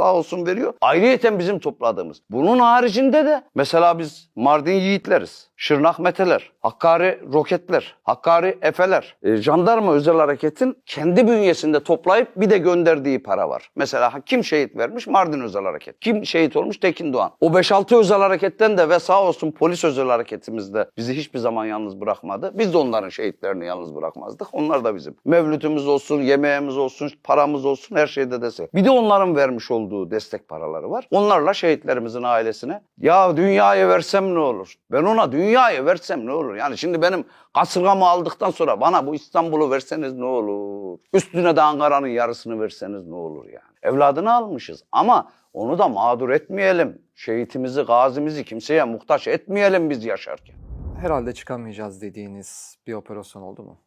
sağ olsun veriyor. Ayrıyeten bizim topladığımız. Bunun haricinde de mesela biz Mardin yiğitleriz. Şırnak Meteler, Hakkari Roketler, Hakkari Efeler, e, jandarma özel hareketin kendi bünyesinde toplayıp bir de gönderdiği para var. Mesela kim şehit vermiş? Mardin özel hareket. Kim şehit olmuş? Tekin Doğan. O 5-6 özel hareketten de ve sağ olsun polis özel hareketimizde bizi hiçbir zaman yalnız bırakmadı. Biz de onların şehitlerini yalnız bırakmazdık. Onlar da bizim. Mevlütümüz olsun, yemeğimiz olsun, paramız olsun her şeyde destek. Bir de onların vermiş olduğu destek paraları var. Onlarla şehitlerimizin ailesine ya dünyayı versem ne olur? Ben ona dünyayı versem ne olur? Yani şimdi benim kasırgamı aldıktan sonra bana bu İstanbul'u verseniz ne olur? Üstüne de Ankara'nın yarısını verseniz ne olur yani? Evladını almışız ama onu da mağdur etmeyelim. Şehitimizi, gazimizi kimseye muhtaç etmeyelim biz yaşarken. Herhalde çıkamayacağız dediğiniz bir operasyon oldu mu?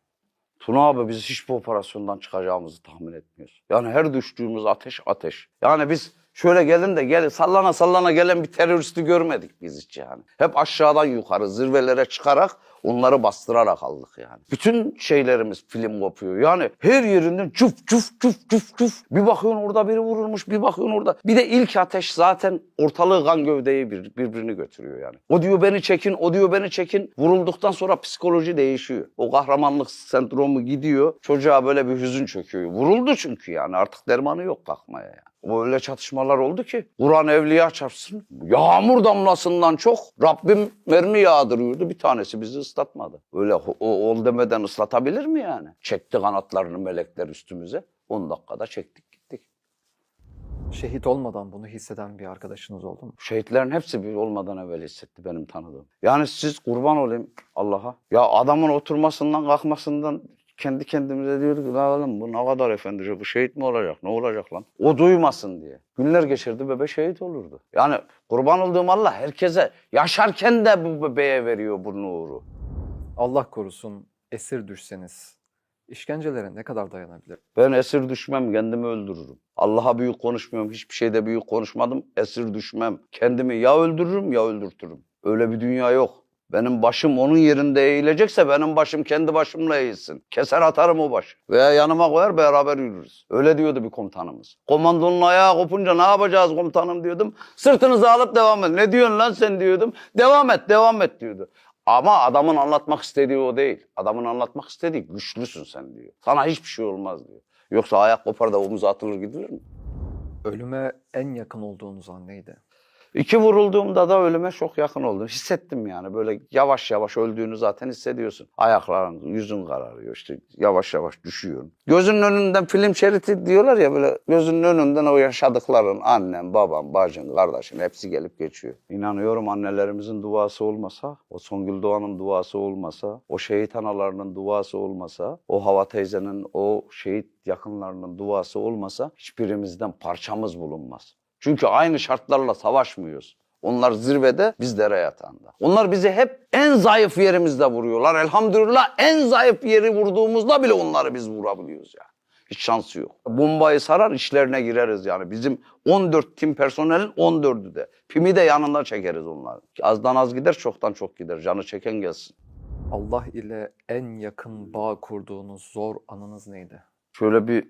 Tuna abi biz hiçbir operasyondan çıkacağımızı tahmin etmiyoruz. Yani her düştüğümüz ateş ateş. Yani biz şöyle gelin de gelin sallana sallana gelen bir teröristi görmedik biz hiç yani. Hep aşağıdan yukarı zirvelere çıkarak onları bastırarak aldık yani. Bütün şeylerimiz film kopuyor. Yani her yerinden çuf çuf çuf çuf çuf. Bir bakıyorsun orada biri vurulmuş bir bakıyorsun orada. Bir de ilk ateş zaten ortalığı kan gövdeyi bir, birbirini götürüyor yani. O diyor beni çekin, o diyor beni çekin. Vurulduktan sonra psikoloji değişiyor. O kahramanlık sendromu gidiyor. Çocuğa böyle bir hüzün çöküyor. Vuruldu çünkü yani artık dermanı yok kalkmaya yani. Öyle çatışmalar oldu ki Kur'an evliya çarpsın. Yağmur damlasından çok Rabbim mermi yağdırıyordu. Bir tanesi bizi ıslatmadı. Öyle o ol demeden ıslatabilir mi yani? Çekti kanatlarını melekler üstümüze. 10 dakikada çektik gittik. Şehit olmadan bunu hisseden bir arkadaşınız oldu mu? Şehitlerin hepsi bir olmadan evvel hissetti benim tanıdığım. Yani siz kurban olayım Allah'a. Ya adamın oturmasından kalkmasından kendi kendimize diyorduk ki "La oğlum bu ne kadar efendice bu şehit mi olacak ne olacak lan? O duymasın diye. Günler geçirdi bebe şehit olurdu. Yani kurban olduğum Allah herkese yaşarken de bu bebeğe veriyor bu nuru. Allah korusun esir düşseniz işkencelere ne kadar dayanabilir? Ben esir düşmem, kendimi öldürürüm. Allah'a büyük konuşmuyorum, hiçbir şeyde büyük konuşmadım. Esir düşmem. Kendimi ya öldürürüm ya öldürtürüm. Öyle bir dünya yok. Benim başım onun yerinde eğilecekse benim başım kendi başımla eğilsin. Keser atarım o başı. Veya yanıma koyar beraber yürürüz. Öyle diyordu bir komutanımız. Komandonun ayağı kopunca ne yapacağız komutanım diyordum. Sırtınızı alıp devam et. Ne diyorsun lan sen diyordum. Devam et, devam et diyordu. Ama adamın anlatmak istediği o değil. Adamın anlatmak istediği güçlüsün sen diyor. Sana hiçbir şey olmaz diyor. Yoksa ayak kopar da omuza atılır gidilir mi? Ölüme en yakın olduğunuz an neydi? İki vurulduğumda da ölüme çok yakın oldum. Hissettim yani böyle yavaş yavaş öldüğünü zaten hissediyorsun. Ayakların, yüzün kararıyor işte yavaş yavaş düşüyorsun. Gözünün önünden film şeridi diyorlar ya böyle gözünün önünden o yaşadıkların annem, babam, bacın, kardeşin hepsi gelip geçiyor. İnanıyorum annelerimizin duası olmasa, o Songül Doğan'ın duası olmasa, o şehit analarının duası olmasa, o Hava teyzenin, o şehit yakınlarının duası olmasa hiçbirimizden parçamız bulunmaz. Çünkü aynı şartlarla savaşmıyoruz. Onlar zirvede, biz dere yatağında. Onlar bizi hep en zayıf yerimizde vuruyorlar. Elhamdülillah en zayıf yeri vurduğumuzda bile onları biz vurabiliyoruz yani. Hiç şansı yok. Bombayı sarar işlerine gireriz yani. Bizim 14 tim personelin 14'ü de. Pimi de yanında çekeriz onları. Azdan az gider çoktan çok gider. Canı çeken gelsin. Allah ile en yakın bağ kurduğunuz zor anınız neydi? Şöyle bir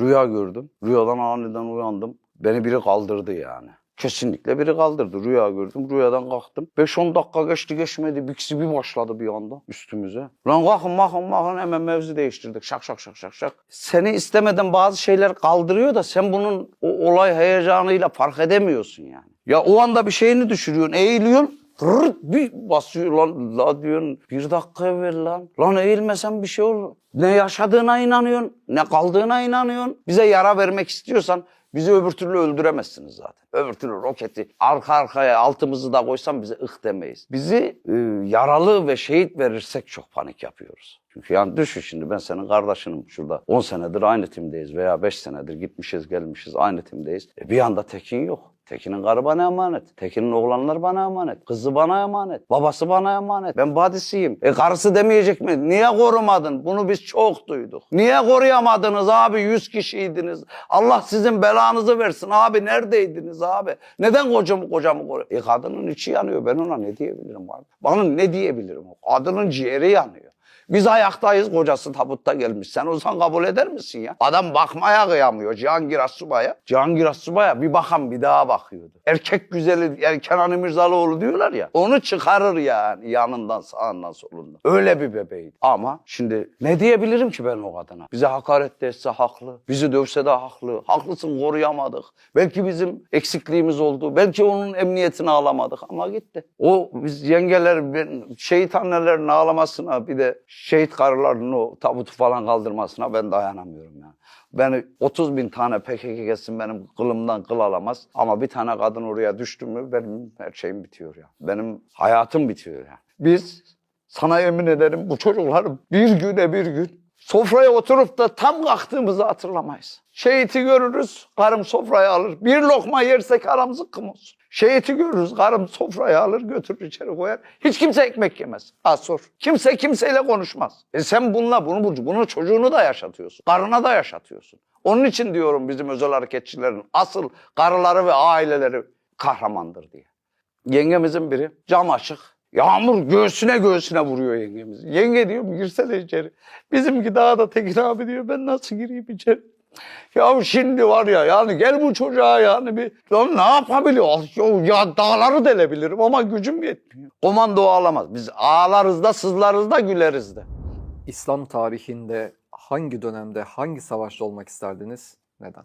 rüya gördüm. Rüyadan aniden uyandım. Beni biri kaldırdı yani. Kesinlikle biri kaldırdı. Rüya gördüm. Rüyadan kalktım. 5-10 dakika geçti geçmedi. Biksi bir başladı bir anda üstümüze. Lan kalkın bakın bakın hemen mevzu değiştirdik. Şak şak şak şak şak. Seni istemeden bazı şeyler kaldırıyor da sen bunun o olay heyecanıyla fark edemiyorsun yani. Ya o anda bir şeyini düşürüyorsun. Eğiliyorsun. Rırt bir basıyor lan la diyorsun bir dakika evvel lan. Lan eğilmesen bir şey olur. Ne yaşadığına inanıyorsun ne kaldığına inanıyorsun. Bize yara vermek istiyorsan bizi öbür türlü öldüremezsiniz zaten. Öbür türlü roketi arka arkaya altımızı da koysan bize ıh demeyiz. Bizi e, yaralı ve şehit verirsek çok panik yapıyoruz. Çünkü yani düşün şimdi ben senin kardeşinim şurada 10 senedir aynı timdeyiz veya 5 senedir gitmişiz gelmişiz aynı timdeyiz. E bir anda Tekin yok. Tekin'in karı bana emanet. Tekin'in oğlanlar bana emanet. Kızı bana emanet. Babası bana emanet. Ben badisiyim. E karısı demeyecek mi? Niye korumadın? Bunu biz çok duyduk. Niye koruyamadınız abi? Yüz kişiydiniz. Allah sizin belanızı versin abi. Neredeydiniz abi? Neden kocamı kocamı koruyor? E kadının içi yanıyor. Ben ona ne diyebilirim abi? Bana ne diyebilirim? Kadının ciğeri yanıyor. Biz ayaktayız kocası tabutta gelmiş. Sen olsan kabul eder misin ya? Adam bakmaya kıyamıyor Cihangir Asuba'ya. Cihangir Asuba'ya bir bakan bir daha bakıyordu. Erkek güzeli yani Kenan İmirzalıoğlu diyorlar ya. Onu çıkarır yani yanından sağından solundan. Öyle bir bebeğiydi. Ama şimdi ne diyebilirim ki ben o kadına? Bize hakaret de etse haklı. Bizi dövse de haklı. Haklısın koruyamadık. Belki bizim eksikliğimiz oldu. Belki onun emniyetini alamadık ama gitti. O biz yengeler ben, şehit annelerin ağlamasına bir de şehit karıların o tabutu falan kaldırmasına ben dayanamıyorum yani. Beni 30 bin tane PKK gelsin benim kılımdan kıl alamaz. Ama bir tane kadın oraya düştü mü benim her şeyim bitiyor ya. Benim hayatım bitiyor yani. Biz sana yemin ederim bu çocuklar bir güne bir gün sofraya oturup da tam kalktığımızı hatırlamayız. Şehiti görürüz, karım sofraya alır. Bir lokma yersek aram zıkkım olsun. Şehiti görürüz, karım sofraya alır, götürür içeri koyar. Hiç kimse ekmek yemez. Az sor. Kimse kimseyle konuşmaz. E sen bununla bunu, bunu, bunu çocuğunu da yaşatıyorsun. Karına da yaşatıyorsun. Onun için diyorum bizim özel hareketçilerin asıl karıları ve aileleri kahramandır diye. Yengemizin biri cam açık. Yağmur göğsüne göğsüne vuruyor yengemiz. Yenge diyorum girsene içeri. Bizimki daha da Tekin abi diyor ben nasıl gireyim içeri? Ya şimdi var ya yani gel bu çocuğa yani bir lan ne yapabiliyor? Ya, ya dağları delebilirim ama gücüm yetmiyor. Komando ağlamaz. Biz ağlarız da sızlarız da güleriz de. İslam tarihinde hangi dönemde, hangi savaşta olmak isterdiniz? Neden?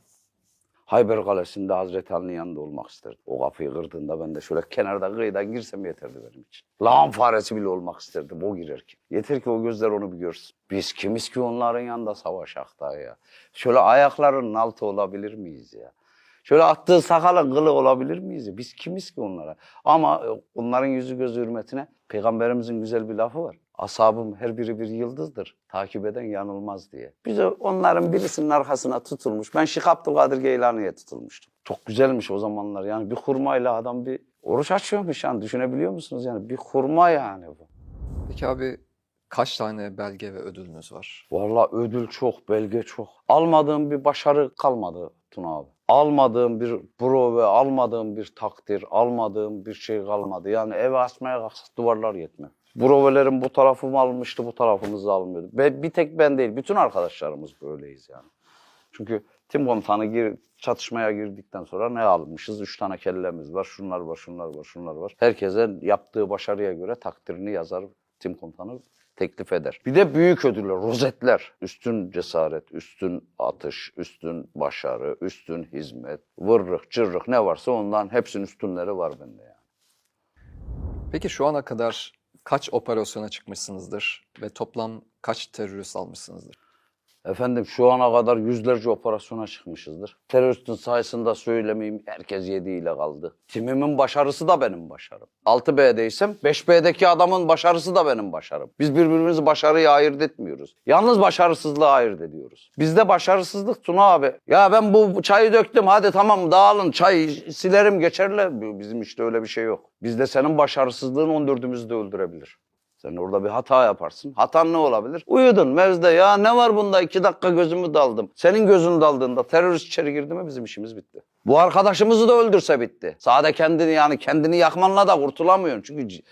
Hayber Kalesi'nde Hazreti Ali'nin yanında olmak isterdim. O kapıyı kırdığında ben de şöyle kenarda kıyıdan girsem yeterdi benim için. Lağım faresi bile olmak isterdim o girerken. Yeter ki o gözler onu bir görsün. Biz kimiz ki onların yanında savaşak da ya. Şöyle ayaklarının altı olabilir miyiz ya? Şöyle attığı sakalın kılı olabilir miyiz? Biz kimiz ki onlara? Ama e, onların yüzü gözü hürmetine Peygamberimizin güzel bir lafı var. Asabım her biri bir yıldızdır. Takip eden yanılmaz diye. Biz onların birisinin arkasına tutulmuş. Ben Şeyh Abdülkadir Geylani'ye tutulmuştum. Çok güzelmiş o zamanlar. Yani bir hurmayla adam bir oruç açıyormuş yani. Düşünebiliyor musunuz yani? Bir hurma yani bu. Peki abi kaç tane belge ve ödülünüz var? Vallahi ödül çok, belge çok. Almadığım bir başarı kalmadı Tuna abi. Almadığım bir prova, almadığım bir takdir, almadığım bir şey kalmadı. Yani eve açmaya kalksak duvarlar yetmez. Provelerin bu tarafımı almıştı, bu tarafımızı almıyordu. Ve bir tek ben değil, bütün arkadaşlarımız böyleyiz yani. Çünkü tim komutanı gir, çatışmaya girdikten sonra ne almışız? Üç tane kellemiz var, şunlar var, şunlar var, şunlar var. Herkese yaptığı başarıya göre takdirini yazar tim komutanı teklif eder. Bir de büyük ödüller, rozetler. Üstün cesaret, üstün atış, üstün başarı, üstün hizmet, vırrık, cırrık ne varsa ondan hepsinin üstünleri var bende yani. Peki şu ana kadar kaç operasyona çıkmışsınızdır ve toplam kaç terörist almışsınızdır? Efendim şu ana kadar yüzlerce operasyona çıkmışızdır. Teröristin sayısında söylemeyeyim herkes yediğiyle kaldı. Timimin başarısı da benim başarım. 6B'deysem 5B'deki adamın başarısı da benim başarım. Biz birbirimizi başarıya ayırt etmiyoruz. Yalnız başarısızlığı ayırt ediyoruz. Bizde başarısızlık Tuna abi. Ya ben bu çayı döktüm hadi tamam dağılın çay silerim geçerler. Bizim işte öyle bir şey yok. Bizde senin başarısızlığın 14'ümüzü de öldürebilir. Sen orada bir hata yaparsın. Hatan ne olabilir? Uyudun mevzde ya ne var bunda iki dakika gözümü daldım. Senin gözün daldığında terörist içeri girdi mi bizim işimiz bitti. Bu arkadaşımızı da öldürse bitti. Sade kendini yani kendini yakmanla da kurtulamıyorsun. Çünkü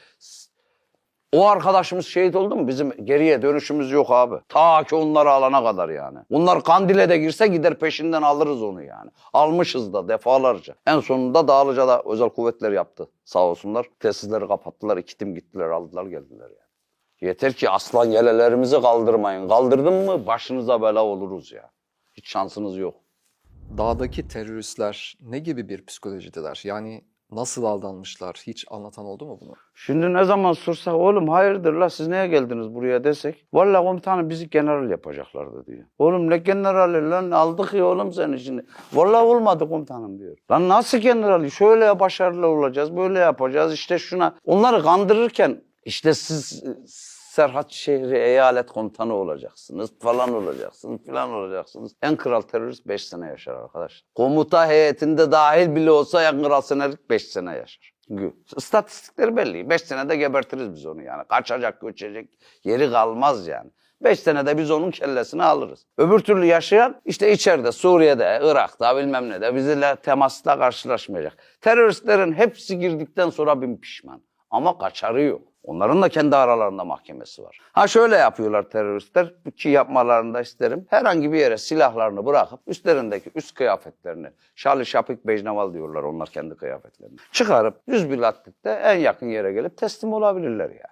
o arkadaşımız şehit oldu mu bizim geriye dönüşümüz yok abi. Ta ki onları alana kadar yani. Onlar Kandil'e de girse gider peşinden alırız onu yani. Almışız da defalarca. En sonunda Dağlıca'da özel kuvvetler yaptı sağ olsunlar. Tesisleri kapattılar, iki tim gittiler aldılar geldiler yani. Yeter ki aslan yelelerimizi kaldırmayın. Kaldırdın mı başınıza bela oluruz ya. Hiç şansınız yok. Dağdaki teröristler ne gibi bir psikolojideler? Yani nasıl aldanmışlar? Hiç anlatan oldu mu bunu? Şimdi ne zaman sorsak oğlum hayırdır la siz neye geldiniz buraya desek. Vallahi komutanım bizi general yapacaklardı diyor. Oğlum ne generali lan aldık ya oğlum seni şimdi. Vallahi olmadı komutanım diyor. Lan nasıl generali şöyle başarılı olacağız böyle yapacağız işte şuna. Onları kandırırken işte siz Serhat şehri eyalet komutanı olacaksınız falan olacaksınız falan olacaksınız. En kral terörist 5 sene yaşar arkadaş. Komuta heyetinde dahil bile olsa en kral senelik 5 sene yaşar. İstatistikleri belli. 5 senede gebertiriz biz onu yani. Kaçacak, göçecek yeri kalmaz yani. 5 senede biz onun kellesini alırız. Öbür türlü yaşayan işte içeride, Suriye'de, Irak'ta bilmem ne de bizimle temasla karşılaşmayacak. Teröristlerin hepsi girdikten sonra bin pişman. Ama kaçarı yok. Onların da kendi aralarında mahkemesi var. Ha şöyle yapıyorlar teröristler ki yapmalarını da isterim. Herhangi bir yere silahlarını bırakıp üstlerindeki üst kıyafetlerini, şali şapik bejneval diyorlar onlar kendi kıyafetlerini. Çıkarıp yüz bir lattikte en yakın yere gelip teslim olabilirler yani.